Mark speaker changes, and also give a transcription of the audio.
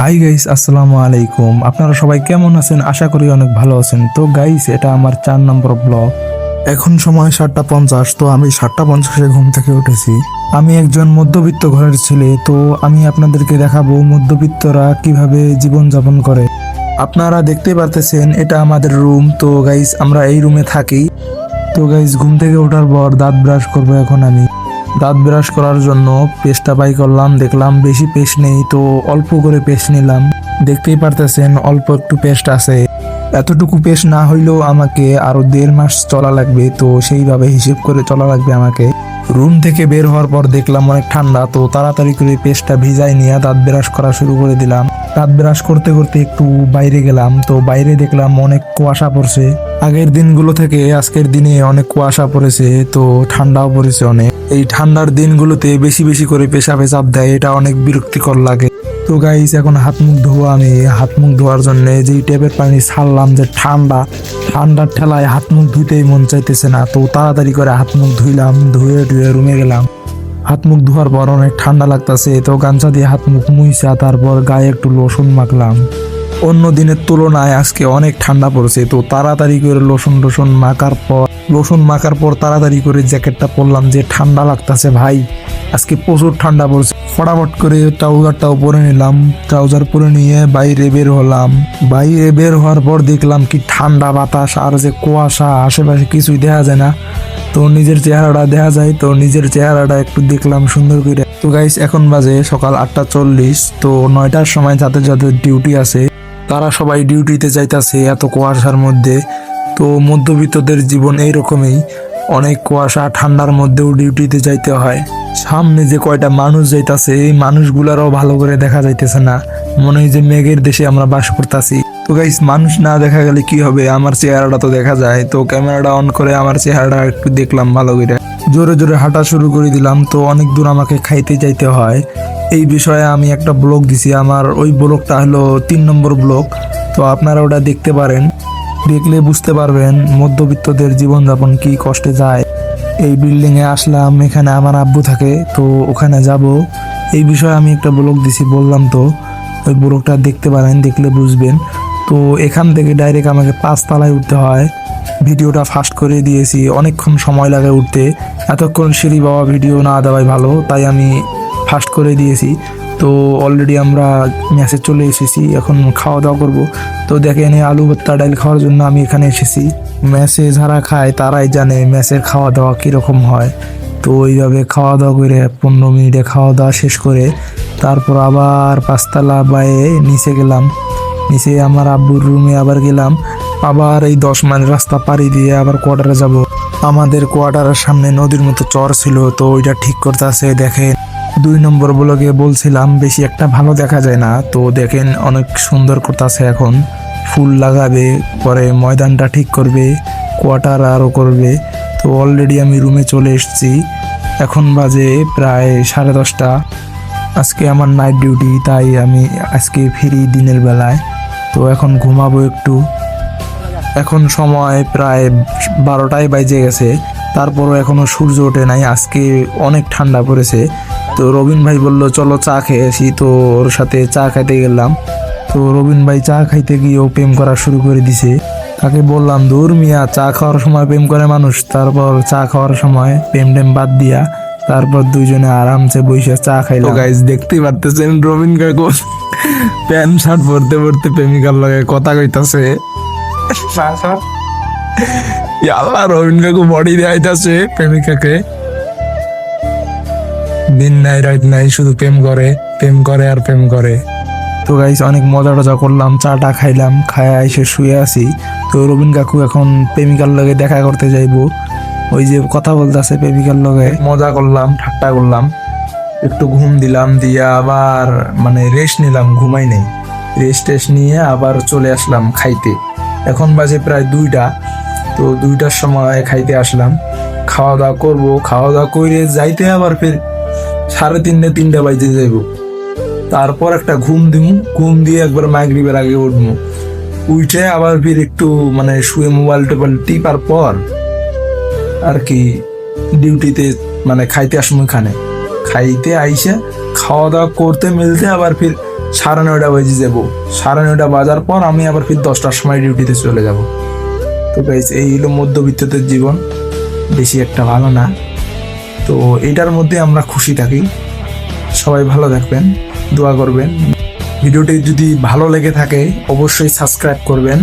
Speaker 1: Hi guys আসসালামু আলাইকুম। আপনারা সবাই কেমন আছেন? আশা করি অনেক ভালো আছেন। তো গাইস এটা আমার চার নম্বর ব্লগ এখন সময় সাতটা পঞ্চাশ, তো আমি সাতটা পঞ্চাশে ঘুম থেকে উঠেছি। আমি একজন মধ্যবিত্ত ঘরের ছেলে, তো আমি আপনাদেরকে দেখাবো মধ্যবিত্তরা কীভাবে জীবন যাপন করে। আপনারা দেখতে পারতেছেন, এটা আমাদের রুম তো গাইস আমরা এই রুমে থাকি। তো গাইস ঘুম থেকে ওঠার পর দাঁত ব্রাশ করব এখন আমি। দাঁত ব্রাশ করার জন্য পেস্টটা বাই করলাম, দেখলাম বেশি পেস্ট নেই, তো অল্প করে পেস্ট নিলাম। দেখতেই পারতেছেন অল্প একটু পেস্ট আছে। এতটুকু পেস্ট না হইলেও আমাকে আরও দেড় মাস চলা লাগবে, তো সেইভাবে হিসেব করে চলা লাগবে আমাকে। রুম থেকে বের হওয়ার পর দেখলাম অনেক ঠান্ডা, তো তাড়াতাড়ি করে পেস্টটা ভিজাই নিয়ে দাঁত ব্রাশ করা শুরু করে দিলাম। দাঁত ব্রাশ করতে করতে একটু বাইরে গেলাম, তো বাইরে দেখলাম অনেক কুয়াশা পড়ছে। আগের দিনগুলো থেকে আজকের দিনে অনেক কুয়াশা পড়েছে, তো ঠান্ডাও পড়েছে অনেক। এই ঠান্ডার দিনগুলোতে বেশি বেশি করে পেশা পেশাব দেয়, এটা অনেক বিরক্তিকর লাগে। তো গাইস এখন হাত মুখ ধোয়া আমি। হাত মুখ ধোয়ার জন্য যেই টেপের পানি ছাড়লাম যে ঠান্ডা, ঠান্ডার ঠেলায় হাত মুখ ধুইতেই মন চাইতেছে না, তো তাড়াতাড়ি করে হাত মুখ ধুইলাম, ধুয়ে ধুয়ে রুমে গেলাম। হাত মুখ ধোয়ার পর অনেক ঠান্ডা লাগতেছে, তো গামছা দিয়ে হাত মুখ মুইছা, তারপর গায়ে একটু লোশন মাখলাম। অন্য দিনের তুলনায় আজকে অনেক ঠান্ডা পড়ছে, তো তাড়াতাড়ি করে লোশন টোশন মাখার পর লোশন মাখার পর তাড়াতাড়ি করে জ্যাকেটটা পরলাম যে ঠান্ডা লাগতেছে ভাই। আজকে প্রচুর ঠান্ডা পড়ছে। ফটাফট করে ট্রাউজারটাও পরে নিলাম। ট্রাউজার পরে নিয়ে বাইরে বের হলাম। বাইরে বের হওয়ার পর দেখলাম কি ঠান্ডা বাতাস, আর যে কুয়াশা, আশেপাশে কিছুই দেখা যায় না। তো নিজের চেহারাটা দেখা যায়, তো নিজের চেহারাটা একটু দেখলাম সুন্দর করে। তো গাইস এখন বাজে সকাল আটটা চল্লিশ, তো নয়টার সময় যাদের যাদের ডিউটি আছে, তারা সবাই ডিউটিতে যাইতাছে এত কুয়াশার মধ্যে। তো মধ্যবিত্তদের জীবন এইরকমই, অনেক কুয়াশা, ঠান্ডার মধ্যেও ডিউটিতে যাইতে হয়। সামনে যে কয়টা মানুষ যাইতাছে, এই মানুষগুলারও ভালো করে দেখা যাইতেছে না। মনে হয় যে মেঘের দেশে আমরা বাস করতেছি। তো গাইস মানুষ না দেখা গেলে কি হবে? আমার চেহারাটা তো দেখা যায়। তো ক্যামেরাটা অন করে আমার চেহারাটা একটু দেখলাম ভালো করে। জোরে জোরে হাঁটা শুরু করে দিলাম। তো অনেক দূর আমাকে খাইতে যাইতে হয়। এই বিষয়ে আমি একটা ব্লগ দিছি। আমার ওই ব্লগটা হলো তিন নম্বর ব্লগ। তো আপনারা ওটা দেখতে পারেন। দেখলে বুঝতে পারবেন মধ্যবিত্তদের জীবনযাপন কি কষ্টে যায়। এই বিল্ডিংয়ে আসলাম, এখানে আমার আব্বু থাকে। তো ওখানে যাব। এই বিষয়ে আমি একটা ব্লগ দিছি, বললাম তো। ওই ব্লগটা দেখতে পারেন, দেখলে বুঝবেন। তো এখান থেকে ডাইরেক্ট আমাকে পাঁচতলায় উঠতে হয়। ভিডিওটা ফাস্ট করে দিয়েছি, অনেকক্ষণ সময় লাগে উঠতে। এতক্ষণ সিঁড়ি বাবা ভিডিও না দেওয়াই ভালো, তাই আমি ফাস্ট করে দিয়েছি। তো অলরেডি আমরা ম্যাচে চলে এসেছি, এখন খাওয়া দাওয়া করব। তো দেখেন আলু ভর্তা ডাল খাওয়ার জন্য আমি এখানে এসেছি। ম্যাচে যারা খায় তারাই জানে ম্যাচের খাওয়া দাওয়া কীরকম হয়। তো ওইভাবে খাওয়া দাওয়া করে পনেরো মিনিটে খাওয়া দাওয়া শেষ করে, তারপর আবার পাঁচতলা বায়ে নিচে গেলাম। নিচে আমার আব্বুর রুমে আবার গেলাম। আবার এই দশ মাইল রাস্তা পাড়ি দিয়ে আবার কোয়ার্টারে যাব। আমাদের কোয়ার্টারের সামনে নদীর মতো চর ছিল, তো ওইটা ঠিক করতে আছে দেখেন। দুই নম্বর ব্লগে বলছিলাম, বেশি একটা ভালো দেখা যায় না, তো দেখেন অনেক সুন্দর করতেছে এখন। ফুল লাগাবে, পরে ময়দানটা ঠিক করবে কোয়ার্টার আরও করবে। তো অলরেডি আমি রুমে চলে এসেছি। এখন বাজে প্রায় সাড়ে দশটা। আজকে আমার নাইট ডিউটি তাই আমি আজকে ফিরি দিনের বেলায়। তো এখন ঘুমাবো একটু। এখন সময় প্রায় বারোটায় বাইজে গেছে। তারপরও এখনও সূর্য ওঠে নাই, আজকে অনেক ঠান্ডা পড়েছে। তো রবিন ভাই বলল, চলো চা খেয়ে আসি। তো ওর সাথে চা খাইতে গেলাম। তো রবিন ভাই চা খাইতে গিয়েও প্রেম করা শুরু করে দিছে। তাকে বললাম, দূর মিয়া, চা খাওয়ার সময় প্রেম করে মানুষ। তারপর চা খাওয়ার সময় প্রেম টেম বাদ দিয়া তারপর দুইজনে আরামসে বসে চা খাইলো গাইজ দেখতেই পারতেছেন রবিন কাকু প্যান্ট শার্ট পরতে পরতে প্রেমিকার লগে কথা কইতাছে। আল্লাহ রবিন কাকু বডি দেখাইতাছে প্রেমিকাকে। দিন নাই রাত নাই শুধু প্রেম করে প্রেম করে আর প্রেম করে। তো গাইস অনেক মজা টজা করলাম চাটা খাইলাম খায়া এসে শুয়ে আছি। তো রবিন কাকু এখন প্রেমিকার লগে দেখা করতে যাইবো। ওই যে কথা বলতেছে প্রেমিকার লগে। মজা করলাম, ঠাট্টা করলাম। একটু ঘুম দিলাম, দিয়ে আবার মানে রেস্ট নিলাম, ঘুমাই নেই। রেস্ট টেস্ট নিয়ে আবার চলে আসলাম খাইতে। এখন বাজে প্রায় দুইটা। তো দুইটার সময় খাইতে আসলাম। খাওয়া দাওয়া করব খাওয়া দাওয়া করে যাইতে আবার ফের সাড়ে তিনটে, তিনটা বাজতে যাইব। তারপর একটা ঘুম দিমু, ঘুম দিয়ে একবার মাগরিবের আগে উঠবো। উঠে আবার ফির একটু মানে শুয়ে মোবাইল টোবাইল টিপার পর আর কি ডিউটিতে মানে খাইতে আসব এখানে খাইতে আইসে খাওয়া দাওয়া করতে মিলতে আবার ফির সাড়ে নয়টা বাজে যাব। সাড়ে নয়টা বাজার পর আমি আবার ফির দশটার সময় ডিউটিতে চলে যাব। তো গাইজ এই হলো মধ্যবিত্তদের জীবন। বেশি একটা ভালো না। তো এটার মধ্যে আমরা খুশি থাকি। সবাই ভালো থাকবেন, দোয়া করবেন। ভিডিওটি যদি ভালো লেগে থাকে, অবশ্যই সাবস্ক্রাইব করবেন।